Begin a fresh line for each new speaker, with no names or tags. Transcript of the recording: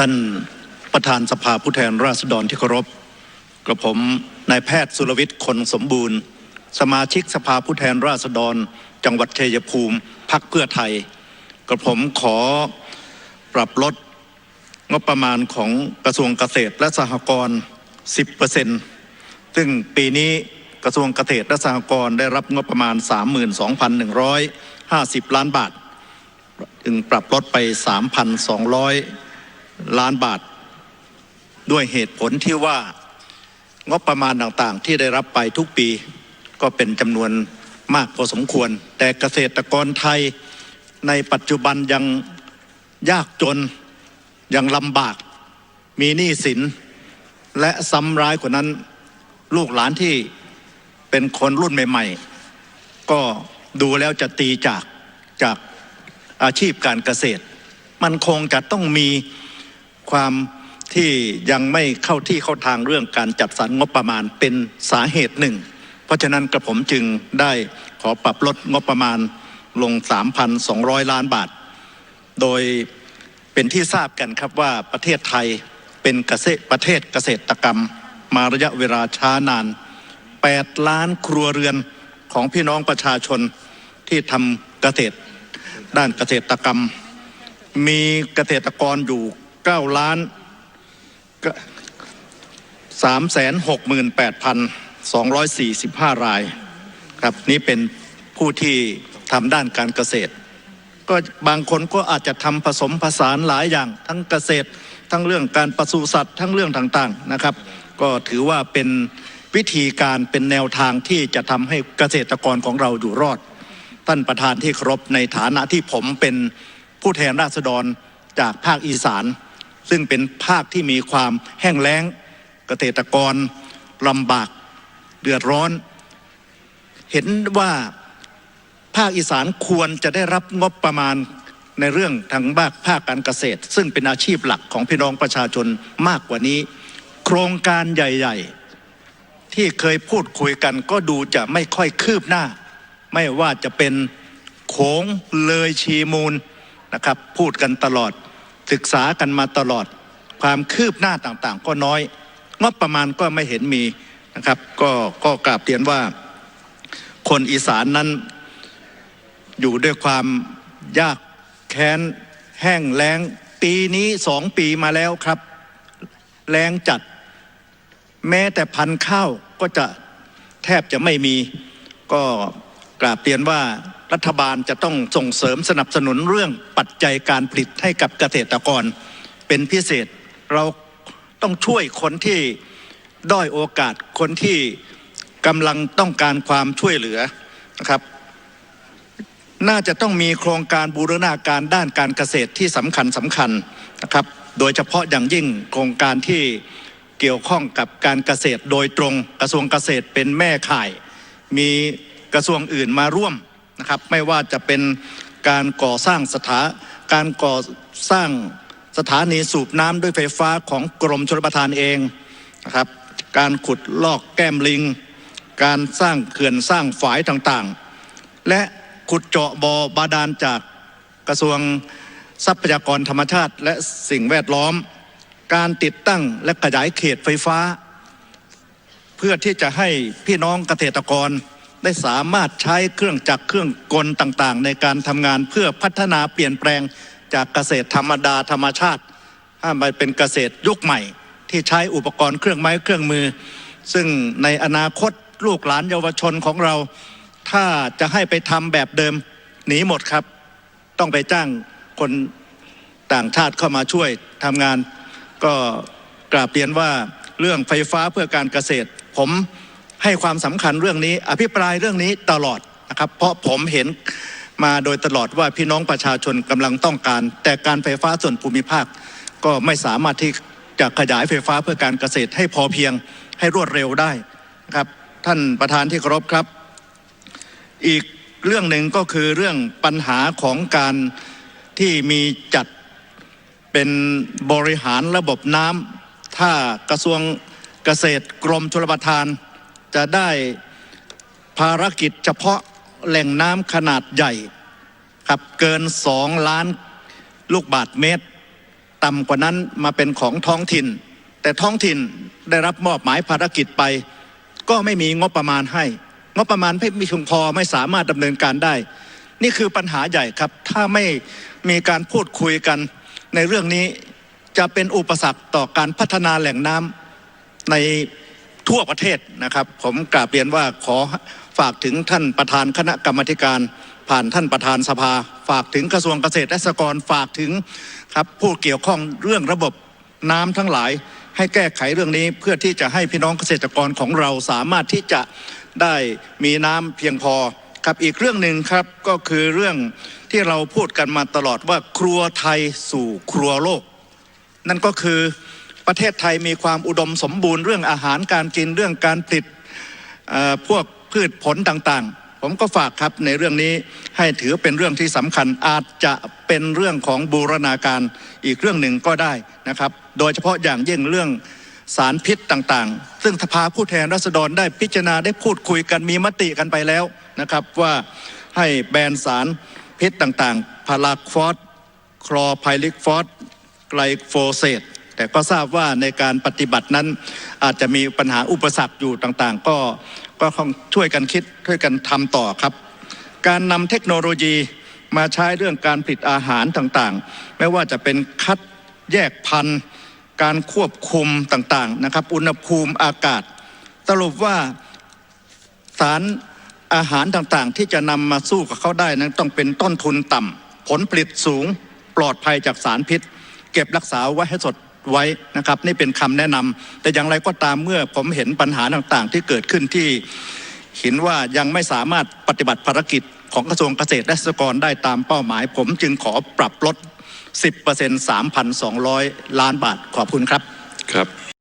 ท่านประธานสภาผู้แทนราษฎรที่เคารพกระผมนายแพทย์สุรวิทย์คนสมบูรณ์ สมาชิกสภาผู้แทนราษฎร จังหวัดชัยภูมิพักเพื่อไทย กระผมขอปรับลดงบประมาณของกระทรวงเกษตรและสหกรณ์10%ซึ่งปีนี้กระทรวงเกษตรและสหกรณ์ได้รับงบประมาณ 32,150 ล้านบาท จึงปรับลดไป 3,200 ล้านบาท ด้วยเหตุผลที่ว่างบประมาณต่างๆ ที่ได้รับไปทุกปีก็เป็นจำนวนมากพอสมควร แต่เกษตรกรไทยในปัจจุบันยังยากจนยังลำบาก มีหนี้สิน และซ้ำร้ายกว่านั้นลูกหลานที่เป็นคนรุ่นใหม่ ๆ ก็ดูแล้วจะตีจากจากอาชีพการเกษตร มันคงจะต้องมี ความที่ยังไม่เข้าที่เข้าทางเรื่องการจัดสรรงบประมาณเป็นสาเหตุหนึ่ง เพราะฉะนั้นกระผมจึงได้ขอปรับลดงบประมาณลง 3,200 ล้านบาท โดยเป็นที่ทราบกันครับว่าประเทศไทยเป็นเกษตรประเทศเกษตรกรรม มาระยะเวลาช้านาน 8 ล้านครัวเรือนของพี่น้องประชาชนที่ทำเกษตรด้านเกษตรกรรม มีเกษตรกรอยู่ 9ล้าน3แสน6หมื่น8พัน245รายครับนี่เป็นผู้ที่ทำด้านการเกษตร ก็บางคนก็อาจจะทำผสมผสานหลายอย่าง ทั้งเกษตร ทั้งเรื่องการปศุสัตว์ ทั้งเรื่องต่างๆนะครับ ก็ถือว่าเป็นวิธีการเป็นแนวทางที่จะทำให้เกษตรกรของเราอยู่รอด ท่านประธานที่ครพในฐานะที่ผมเป็นผู้แทนราษฎรจากภาคอีสาน ซึ่งเป็นภาคที่มีความแห้งแล้ง เกษตรกรลำบากเดือดร้อน เห็นว่าภาคอีสานควรจะได้รับงบประมาณในเรื่องทางภาคภาคการเกษตร ซึ่งเป็นอาชีพหลักของพี่น้องประชาชนมากกว่านี้ โครงการใหญ่ ๆ ที่เคยพูดคุยกันก็ดูจะไม่ค่อยคืบหน้า ไม่ว่าจะเป็นโขงเลยชีมูลนะครับ พูดกันตลอด ศึกษากันมาตลอดความคืบหน้าต่างๆ ก็น้อยงบประมาณก็ไม่เห็นมีนะครับก็ก็กราบเรียนว่า คนอีสานนั้นอยู่ด้วยความยากแค้นแห้งแล้งปีนี้สองปีมาแล้วครับ แรงจัด แม้แต่พันข้าวก็จะแทบจะไม่มีก็ กราบเรียนว่ารัฐบาลจะต้องส่งเสริมสนับสนุนเรื่องปัจจัยการผลิตให้กับเกษตรกร เป็นพิเศษเราต้องช่วยคนที่ด้อยโอกาสคนที่กำลังต้องการความช่วยเหลือนะครับ น่าจะต้องมีโครงการบูรณาการด้านการเกษตรที่สำคัญสำคัญนะครับ โดยเฉพาะอย่างยิ่งโครงการที่เกี่ยวข้องกับการเกษตรโดยตรงกระทรวงเกษตรเป็นแม่ข่าย มี กระทรวงอื่นมาร่วมนะครับ ไม่ว่าจะเป็นการก่อสร้างสถาการก่อสร้างสถานีสูบน้ำด้วยไฟฟ้าของกรมชลประทานเองนะครับ การขุดลอกแก้มลิง การสร้างเขื่อนสร้างฝายต่างๆ และขุดเจาะบ่อบาดาลจากกระทรวงทรัพยากรธรรมชาติ และสิ่งแวดล้อม การติดตั้งและขยายเขตไฟฟ้า เพื่อที่จะให้พี่น้องเกษตรกร ได้สามารถใช้เครื่องจักรเครื่องกลต่างๆ ในการทำงานเพื่อพัฒนาเปลี่ยนแปลงจากเกษตรธรรมดาธรรมชาติให้มาเป็นเกษตรยุคใหม่ ที่ใช้อุปกรณ์เครื่องไม้เครื่องมือ ซึ่งในอนาคตลูกหลานเยาวชนของเรา ถ้าจะให้ไปทำแบบเดิมหนีหมดครับ ต้องไปจ้างคนต่างชาติเข้ามาช่วยทำงาน ก็กราบเรียนว่าเรื่องไฟฟ้าเพื่อการเกษตร ผม ให้ความสำคัญเรื่องนี้ อภิปรายเรื่องนี้ตลอดนะครับ เพราะผมเห็นมาโดยตลอดว่าพี่น้องประชาชนกำลังต้องการ แต่การไฟฟ้าส่วนภูมิภาค ก็ไม่สามารถที่จะขยายไฟฟ้าเพื่อการเกษตรให้พอเพียงให้รวดเร็วได้นะครับท่านประธานที่เคารพครับ อีกเรื่องหนึ่งก็คือเรื่องปัญหาของการที่มีจัดเป็นบริหารระบบน้ำถ้ากระทรวงเกษตรกรมชลประทาน จะได้ภารกิจเฉพาะแหล่งน้ำขนาดใหญ่ครับเกินสองล้านลูกบาทเมตร ต่ำกว่านั้นมาเป็นของท้องถิ่น แต่ท้องถิ่นได้รับมอบหมายภารกิจไป ก็ไม่มีงบประมาณให้ งบประมาณไม่มีเพียงพอไม่สามารถดำเนินการได้ นี่คือปัญหาใหญ่ครับ ถ้าไม่มีการพูดคุยกันในเรื่องนี้จะเป็นอุปสรรคต่อการพัฒนาแหล่งน้ำใน ทั่วประเทศนะครับ ผมกราบเรียนว่าขอฝากถึงท่านประธานคณะกรรมการผ่านท่านประธานสภา ฝากถึงกระทรวงเกษตรและสหกรณ์ฝากถึงครับผู้เกี่ยวข้องเรื่องระบบน้ำทั้งหลาย ให้แก้ไขเรื่องนี้เพื่อที่จะให้พี่น้องเกษตรกรของเราสามารถที่จะได้มีน้ำเพียงพอครับอีกเรื่องหนึ่งครับก็คือเรื่องที่เราพูดกันมาตลอดว่าครัวไทยสู่ครัวโลก นั่นก็คือ ประเทศไทยมีความอุดมสมบูรณ์เรื่องอาหารการกินเรื่องการผลิตพวกพืชผลต่างๆ ผมก็ฝากครับในเรื่องนี้ให้ถือเป็นเรื่องที่สำคัญอาจจะเป็นเรื่องของบูรณาการอีกเรื่องหนึ่งก็ได้นะครับ โดยเฉพาะอย่างยิ่งเรื่องสารพิษต่างๆ ซึ่งสภาผู้แทนราษฎรได้พิจารณาได้พูดคุยกันมีมติกันไปแล้วนะครับว่าให้แบนสารพิษต่างๆ พาราคฟอสคลอไพลิกฟอสไกลโฟเซต แต่ก็ทราบว่าในการปฏิบัตินั้นอาจจะมีปัญหาอุปสรรคอยู่ต่างๆ ก็ก็คงช่วยกันคิดช่วยกันทำต่อครับ การนำเทคโนโลยีมาใช้เรื่องการผลิตอาหารต่างๆ ไม่ว่าจะเป็นคัดแยกพันธุ์ การควบคุมต่างๆนะครับ อุณหภูมิอากาศ สรุปว่าสารอาหารต่างๆ ที่จะนำมาสู้กับเขาได้นั้นต้องเป็นต้นทุนต่ำผลผลิตสูงปลอดภัยจากสารพิษ เก็บรักษาไว้ให้สด ไว้นะครับนี่เป็นคำแนะนำแต่อย่างไรก็ตามเมื่อผมเห็นปัญหาต่างๆ ที่เกิดขึ้นที่เห็นว่ายังไม่สามารถปฏิบัติภารกิจของกระทรวงเกษตรและสหกรณ์ได้ตามเป้าหมาย ผมจึงขอปรับลด 10% 3,200 ล้านบาทขอบคุณครับ
ครับ